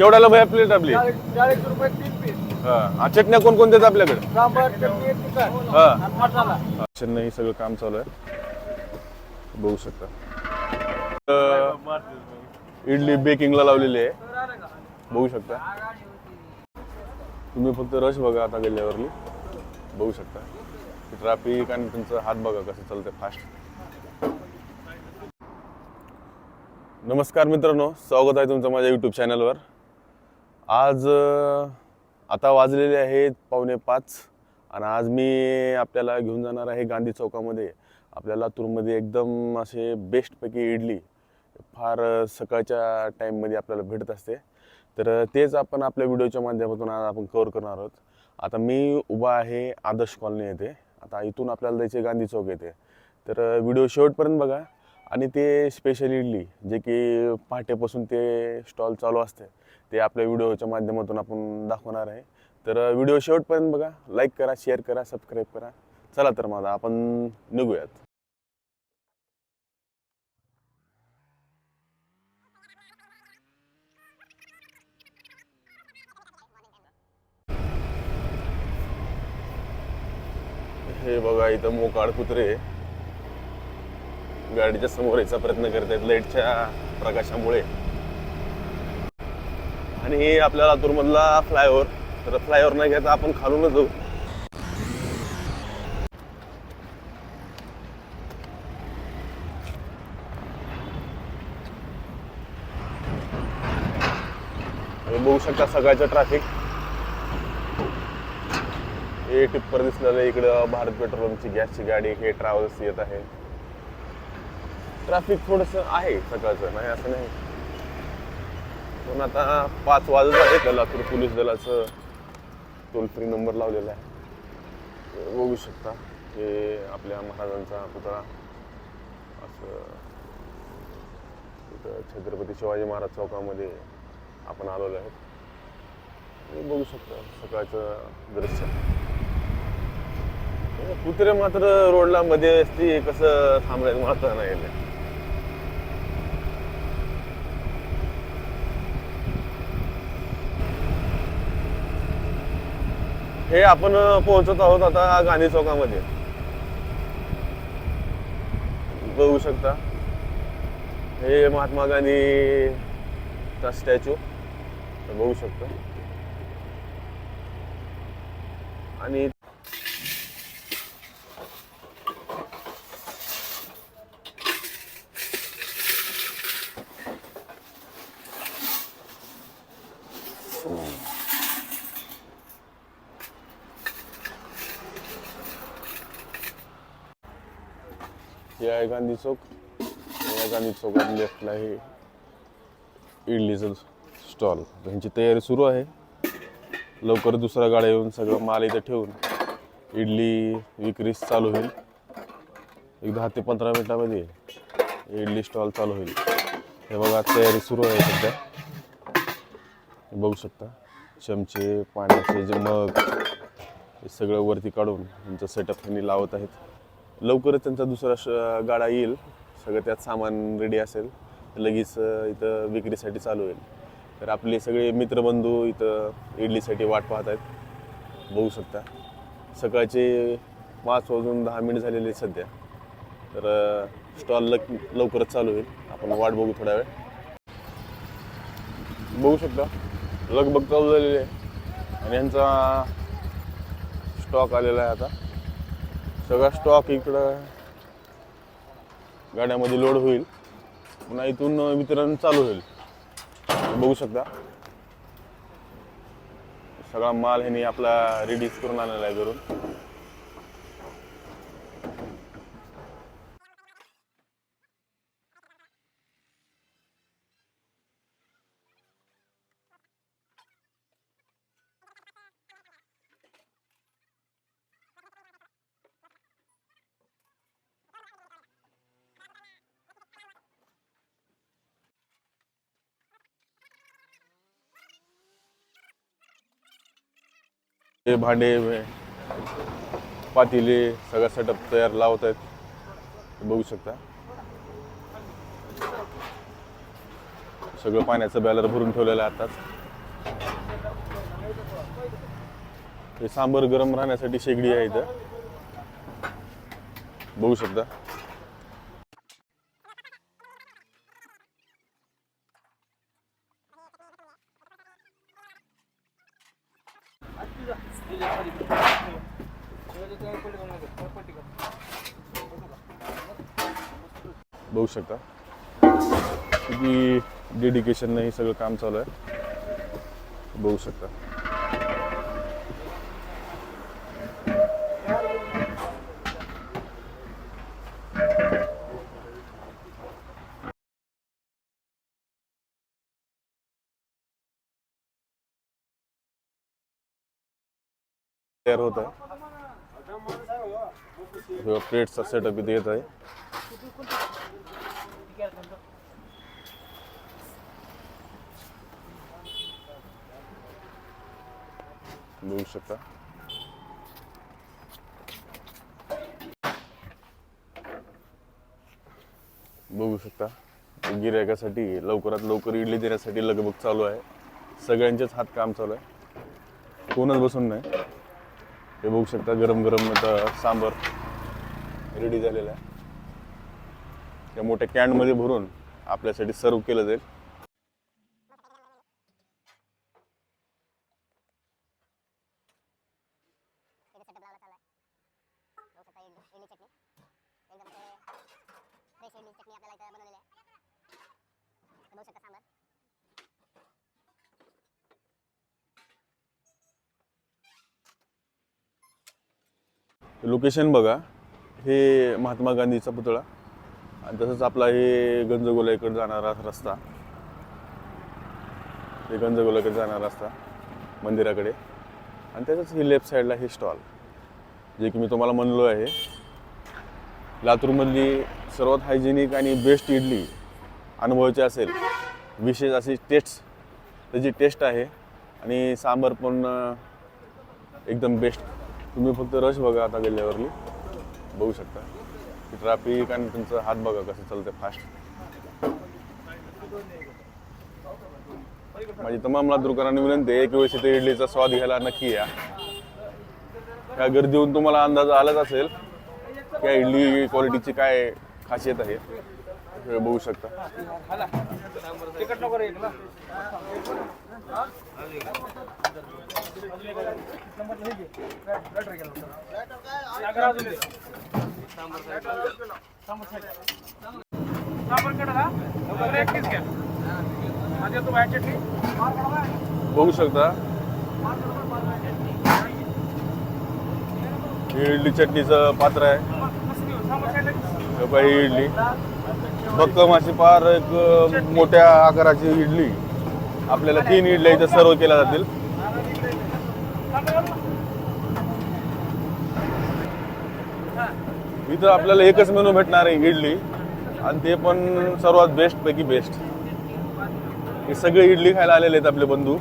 केवढ्याला भया प्लेट आपली. चाळीस रुपये तीन पीस हा. चटण्या कोण कोणत्या आहेत आपल्याकडे? सांबार चटणी तिखट हा. आणि मसाला. चेन्नई हे सगळं काम चालू आहे. बघू शकता. अं, इडली बेकिंगला लावलेली आहे. बघू शकता. तुम्ही फक्त रश बघा आता गेल्यावरली. बघू शकता. ट्रॅफिक आणि तुमचा हात बघा कसं चालतंय फास्ट नमस्कार मित्रांनो. स्वागत आहे तुमचं माझ्या यूट्यूब चॅनलवर आज आता वाजलेले आहेत पावणे पाच आणि आज मी आपल्याला घेऊन जाणार आहे गांधी चौकामध्ये. आपल्या लातूरमध्ये एकदम असे बेस्टपैकी इडली फार सकाळच्या टाईममध्ये आपल्याला भेटत असते. तर तेच आपण आपल्या व्हिडिओच्या माध्यमातून आज आपण कवर करणार आहोत. आता मी उभा आहे आदर्श कॉलनी येथे. आता इथून आपल्याला जायचे गांधी चौक येते तर व्हिडिओ शेवटपर्यंत बघा. आणि ते स्पेशल इडली जे की पहाटेपासून ते स्टॉल चालू असते ते आपल्या व्हिडिओच्या माध्यमातून आपण दाखवणार आहे. तर व्हिडिओ शेवटपर्यंत बघा लाईक करा शेअर करा सबस्क्राईब करा. चला तर माझा आपण निघूयात. हे बघा इथं मोकाळ कुत्रे. गाडीच्या समोर यायचा प्रयत्न करत आहेत लाईटच्या प्रकाशामुळे. आणि हे आपल्या लातूरमधला फ्लायओव्हर. तर फ्लायओव्हर नाही घ्यायचा आपण खालूनच जाऊ. बघू शकता सकाळचं ट्रॅफिक हे टिप्पर दिसलेलं इकडं भारत पेट्रोलियमची गॅसची गाडी हे ट्रॅव्हल्स येत आहे. ट्रॅफिक थोडंसं आहे सकाळचं नाही असं नाही. पण आता पाच वाजत आहे त्या लातूर पोलीस दलाचं. टोल फ्री नंबर लावलेला आहे. बघू शकता हे आपल्या महाराजांचा पुतळा. असं छत्रपती शिवाजी महाराज चौकामध्ये आपण आलेलो आहे. बघू शकता सकाळचं दृश्य. कुत्रे मात्र रोडला मध्ये असते कसं थांबलाय मात्र नाही हे आपण पोहोचत आहोत आता गांधी चौकामध्ये. बघू शकता. हे महात्मा गांधीचा स्टॅच्यू. बघू शकता. आणि हे आहे गांधी चौक. या गांधी चौकात लेफ्टला हे इडलीचं स्टॉल ह्यांची तयारी सुरू आहे. लवकर दुसरा गाड्या येऊन सगळं माल इथं ठेवून इडली विक्रीस चालू होईल. एक दहा ते पंधरा मिनिटामध्ये इडली स्टॉल चालू होईल. हे बघा तयारी सुरू आहे सध्या. बघू शकता चमचे पाण्याचे जे मग हे सगळं वरती काढून त्यांचं सेटअप त्यांनी लावत आहेत. लवकरच त्यांचा दुसरा श गाडा येईल. सगळं त्यात सामान रेडी असेल लगेच इथं विक्रीसाठी चालू होईल. तर आपले सगळे मित्रबंधू इथं इडलीसाठी वाट पाहत आहेत. बघू शकता. सकाळचे पाच वाजून दहा मिनिट झालेले आहेत सध्या. तर स्टॉल लक लवकरच चालू होईल. आपण वाट बघू थोडा वेळ. बघू शकता. लगबग चालू झालेली आहे. आणि यांचा स्टॉक आलेला आहे आता. सगळा स्टॉक इकडं गाड्यामध्ये लोड होईल. पुन्हा इथून वितरण चालू होईल. बघू शकता. सगळा माल ह्यानी आपला रेडीज करून आणलेला आहे घरून. हे भांडे पातीले पातेले सगळा सेटअप तयार लावत आहेत बघू शकता. सगळं पाण्याचं बॅलर भरून ठेवलेलं आहे आताच. हे सांबर गरम राहण्यासाठी शेगडी आहे इथं. बघू शकता. बघू शकता. किती डेडिकेशन हे सगळं काम चालू आहे. बघू शकता. तयार होत आहे. प्लेटचा सेटअप इथे येत आहे. बघू शकता. बघू शकता. गिरायकासाठी लवकरात लवकर इडली देण्यासाठी लगबग चालू आहे. सगळ्यांचेच हात काम चालू आहे. कोणच बसून नाही. हे बघू शकता गरम गरम आता सांबर रेडी झालेला आहे. त्या मोठ्या कॅनमध्ये भरून आपल्यासाठी सर्व केलं जाईल तिथे सेटअप लावला चालू आहे बघू शकता इडली इडली चटणी एकदम फ्रेश इडली चटणी आपल्याला इथं बनवलेली आहे तर बघू शकता सांबार लोकेशन बघा. हे महात्मा गांधीचा पुतळा. आणि तसंच आपला हे गंजगोलाकडे जाणारा रस्ता. हे गंजगोलाकडे जाणारा रस्ता मंदिराकडे. आणि त्याच्याच ही लेफ्ट साईडला हे स्टॉल जे की मी तुम्हाला म्हणलो आहे. लातूरमधली सर्वात हायजेनिक आणि बेस्ट इडली अनुभवायची असेल विशेष अशी टेस्ट त्याची टेस्ट आहे. आणि सांबार पण एकदम बेस्ट तुम्ही फक्त रश बघा आता गेल्यावरली बघू शकता. ट्रॅफिक आणि तुमचा हात बघा कसं चालतं फास्ट माझी तमाम लातूरकरांनी विनंती आहे एक वेळेस इथे इडलीचा स्वाद घ्यायला नक्की या. ह्या गर्दीहून तुम्हाला अंदाज आलाच असेल की इडली क्वालिटीची काय खासियत आहे. बघू शकता. बघू शकता. ही इडली चटणीचं पात्र आहे. कसं इडली. भक्कम अशी फार एक मोठ्या आकाराची इडली. आपल्याला तीन इडल्या इथं सर्व केल्या जातील. इथं आपल्याला एकच मेनू भेटणार आहे इडली. आणि ते पण सर्वात बेस्ट पैकी बेस्ट हे सगळे इडली खायला आलेले आहेत आपले बंधू.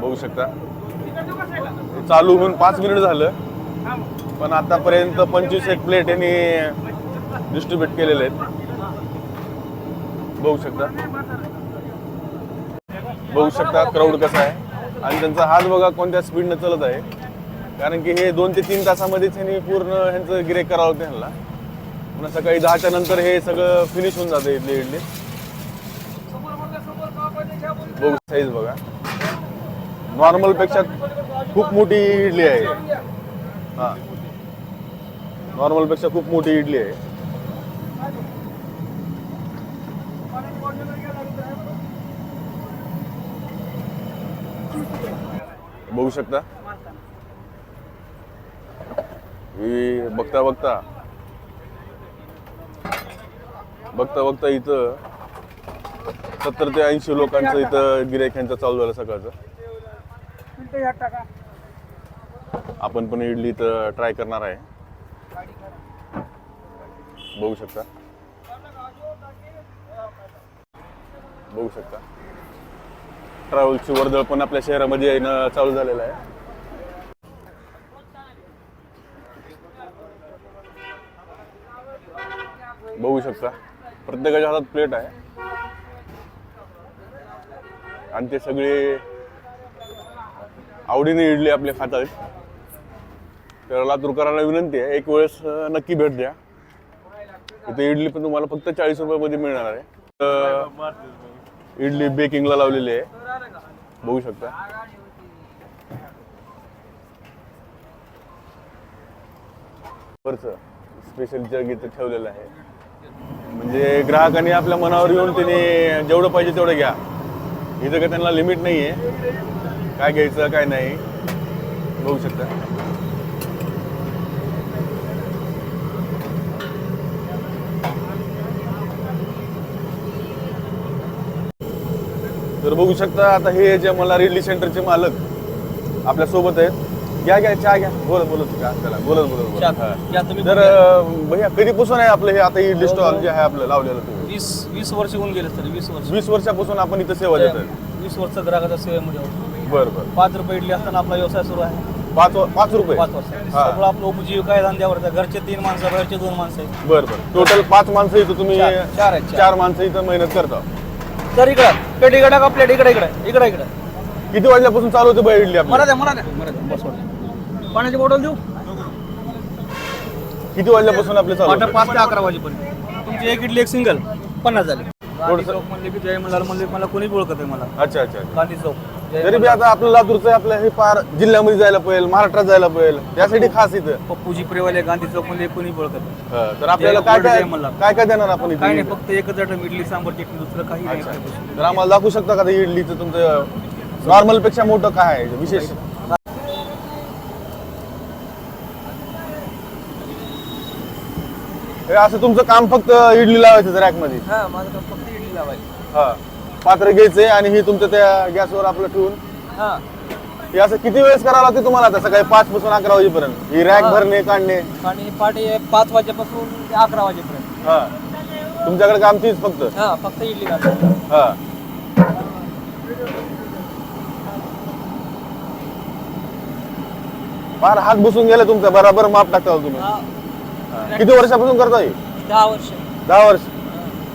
बघू शकता. चालू होऊन पाच मिनिट झालं. पण आतापर्यंत पंचवीस एक प्लेट यांनी डिस्ट्रीब्यूट केलेले आहेत. बघू शकता. बघू शकता क्राऊड कसा आहे. आणि त्यांचा हात बघा कोणत्या स्पीडनं चालत आहे. कारण की हे दोन ते तीन तासामध्येच ह्यांनी पूर्ण ह्यांचं गिरेक करावं होतं ह्यांना. पुन्हा सकाळी दहाच्या नंतर हे सगळं फिनिश होऊन जातं इडली इडली बघू साईज बघा. नॉर्मलपेक्षा खूप मोठी इडली आहे. हा. नॉर्मलपेक्षा खूप मोठी इडली आहे. बघू शकता. ही बघता बघता बघता बघता इथं सत्तर ते ऐंशी लोकांचं इथं गिरायकांचं चालू झालं सकाळचं. आपण पण इडली इथं ट्राय करणार आहे. बघू शकता. बघू शकता. ट्रॅव्हलची वर्दळ पण आपल्या शहरामध्ये येणं चालू झालेलं आहे. बघू शकता. प्रत्येकाच्या हातात प्लेट आहे. आणि ते सगळे आवडीने इडली आपले खातात. तर लातूरकरांना विनंती आहे एक वेळेस नक्की भेट द्या. इथे इडली पण तुम्हाला फक्त चाळीस रुपयामध्ये मिळणार आहे. इडली बेकिंगला लावलेली आहे. बघू शकता. वरच स्पेशल जग इथं ठेवलेलं आहे. म्हणजे ग्राहकांनी आपल्या मनावर येऊन त्यांनी जेवढं पाहिजे तेवढं घ्या. इथं का त्यांना लिमिट नाही आहे काय घ्यायचं काय नाही. बघू शकता. तर बघू शकता आता हे जे मला इडली सेंटरचे मालक आपल्यासोबत आहेत घ्या घ्या चहा घ्या. बोलत बोलत का त्याला बोलत बोलत बोलत. या तुम्ही तर भैया कधीपासून आहे आपलं हे? आता इडली स्टॉल जे आहे आपलं लावलेलं तुम्ही वीस वीस वर्ष होऊन गेले सर वीस वर्ष. वीस वर्षापासून आपण इथं सेवा देतोय. वीस वर्ष ग्राहकाच्या सेवेमध्ये. बरं बरं. पाच रुपये इडली असताना आपला व्यवसाय सुरू आहे. पाच पाच रुपये? पाच वर्ष. सगळं आपलं उपजीविका आहे धंद्यावर. आहे. घरचे तीन माणसं बाहेरचे दोन माणसं आहेत. बरं बरं. टोटल पाच माणसं इथं तुम्ही चार- चार आहेत, चार. चार माणसं इथं मेहनत करता. तर इकडं. प्लेट इकडे का प्लेट इकडे इकडे. इकडे इकडे. किती वाजल्यापासून चालू होते बाई इडली आपली? मला द्या मला द्या. मला द्या बस वाटतं. पाण्याची बॉटल देऊ? किती वाजल्यापासून आपले चालू होते? पाच ते अकरा वाजेपर्यंत. तुमची एक इडली एक सिंगल पन्नास झाले. थोडंसं- गांधी चौक म्हणले की जय मल्हार म्हणले की मला कोणीच ओळखत आहे मला. अच्छा अच्छा अच्छा. गांधी चौक. तरी बी आता आपलं लातूरचं आपलं हे पार जिल्ह्यामध्ये जायला पाहिजे महाराष्ट्रात जायला पाहिजे त्यासाठी खास इथं. पप्पूजी प्रेवाले गांधी चौकमध्ये कोणी ओळखत हा, तर आपल्याला काय काय. काय काय देणार आपण काय इथे नाही फक्त एकच आयटम इडली सांबर चटणी दुसरं काही नाही तर आम्हाला दाखवू शकता का ते इडलीचं तुमचं नॉर्मलपेक्षा मोठं काय आहे? विशेष. हे असं तुमचं काम फक्त इडली लावायचं रॅकमध्ये हा माझं काम फक्त इडली लावायची. हा. पात्र घ्यायचंय आणि हे तुमचं त्या गॅसवर आपलं ठेवून. हा. हे असं किती वेळेस करावं लागते तुम्हाला आता? सकाळी पाच पासून अकरा वाजेपर्यंत. ही रॅक हा. भरणे काढणे. आणि पहाटे पाच वाजेपासून ते अकरा वाजेपर्यंत. हा. तुमच्याकडे काम तीच फक्त? हा फक्त इडली घालतो हा. फार हात बसून गेला तुमचा बराबर माप टाकता हो तुम्ही. हा. किती वर्षापासून करता हे? दहा वर्ष. दहा वर्ष.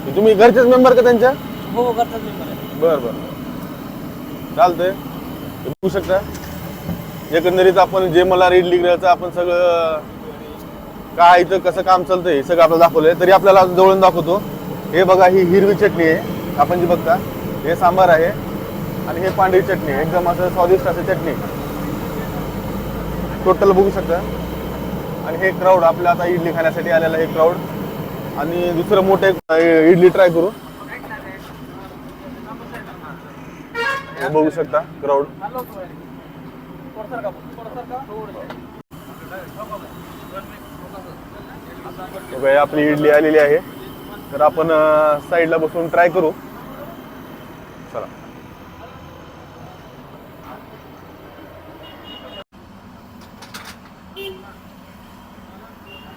हे. तुम्ही घरचेच मेंबर का त्यांच्या? हो करतात मी बर. बर चालतंय. हे बघू शकता. एकंदरीत आपण जे मला इडली ग्रहाचं आपण सगळं काय इथं कसं काम चालतं हे सगळं आपल्याला दाखवलंय. तरी आपल्याला जवळून दाखवतो. हे बघा ही हिरवी चटणी आहे. आपण जी बघता हे सांबार आहे आणि हे पांढरी चटणी आहे. एकदम असं स्वादिष्ट असं चटणी टोटल बघू शकता. आणि हे क्राऊड आपल्या आता इडली खाण्यासाठी आलेलं हे क्राऊड आणि दुसरं मोठं एक अं, इडली ट्राय करू. बघू शकता क्राऊड आपली इडली आलेली आहे. तर आपण साईडला बसून ट्राय करू. चला.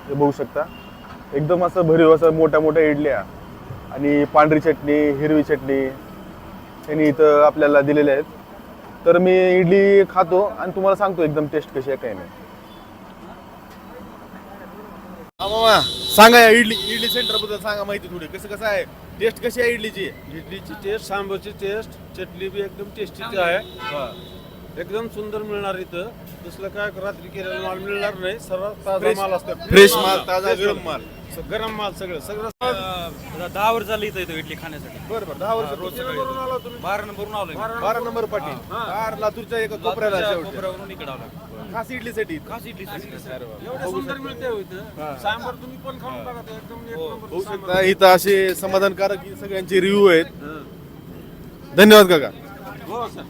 हे बघू शकता. एकदम असं भरीव असं मोठ्या मोठ्या इडल्या. आणि पांढरी चटणी हिरवी चटणी. यांनी इथं आपल्याला दिलेल्या आहेत. तर मी इडली खातो आणि तुम्हाला सांगतो एकदम टेस्ट कशी आहे काय नाही. सांगा या इडली इडली सेंटरबद्दल सांगा माहिती थोडी. कसं कसं आहे? टेस्ट कशी आहे इडलीची? इडलीची टेस्ट सांबारची टेस्ट चटणी बी एकदम टेस्टीची आहे. एकदम सुंदर मिळणार इथं. दुसरं काय रात्री केलेला माल मिळणार नाही. सर्व ताजा माल असतो fresh माल, ताजा गरम माल. गरम माल सगळं. सगळं दहा वर्ष झाली इथं इथं इडली खाण्यासाठी. बरं बरं. दहा वर्ष किती वेळवरून आला तुम्ही? बारा नंबरून आलोय बारा नंबर पाटील. फार लातूरच्या एका कोपऱ्याला कोपऱ्यावरून इकडे आलो खास इडलीसाठी. खास इडली एवढं सुंदर मिळते हो इथं. सांबार तुम्ही पण खाऊन बघा ते एकदम एक नंबर होऊ शकता. इथं असे समाधानकारक सगळ्यांचे रिव्ह्यू आहेत. धन्यवाद काका. हो सर.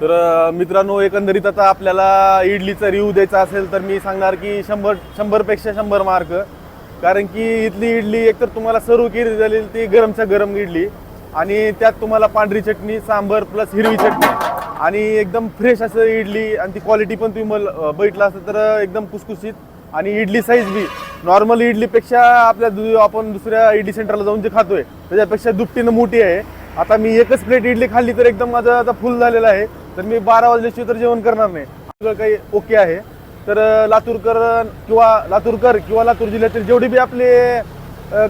तर मित्रांनो एकंदरीत आता आपल्याला इडलीचा रिव्ह्यू द्यायचा असेल तर मी सांगणार की शंभर शंभरपेक्षा शंभर मार्क कारण की इथली इडली एकतर तुम्हाला सर्व केली झालेली ती गरमच्या गरम इडली. आणि त्यात तुम्हाला पांढरी चटणी सांबर प्लस हिरवी चटणी. आणि एकदम फ्रेश असं इडली आणि ती क्वालिटी पण तुम्ही मला बैठला असतं तर एकदम कुसकुशीत आणि इडली साईज बी. नॉर्मल इडलीपेक्षा आपल्या दु- आपण दुसऱ्या इडली सेंटरला जाऊन जे खातोय त्याच्यापेक्षा दुपटीनं मोठी आहे. आता मी एकच प्लेट इडली खाल्ली तर एकदम माझं आता फुल झालेलं आहे. तर मी बारा वाजल्याशिवाय तर जेवण करणार नाही. सगळं काही ओके आहे. तर लातूरकर किंवा लातूरकर किंवा लातूर जिल्ह्यातील जेवढे बी आपले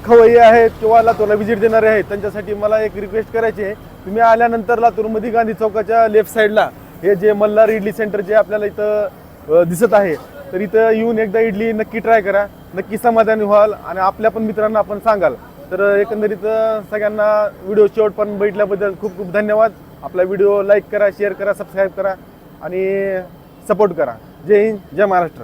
खवय्ये आहेत किंवा लातूरला व्हिजिट देणारे आहेत त्यांच्यासाठी मला एक रिक्वेस्ट करायची आहे. तुम्ही आल्यानंतर लातूरमध्ये गांधी चौकाच्या लेफ्ट साईडला हे जे मल्हार इडली सेंटर जे आपल्याला इथं दिसत आहे तर इथं येऊन एकदा इडली नक्की ट्राय करा. नक्की समाधानी व्हाल आणि आपल्या पण मित्रांना आपण सांगाल. तर एकंदरीत सगळ्यांना व्हिडिओ शेवट पण बघितल्याबद्दल खूप खूप धन्यवाद. आपला व्हिडिओ लाईक करा शेअर करा सबस्क्राईब करा आणि सपोर्ट करा. जय हिंद जय महाराष्ट्र.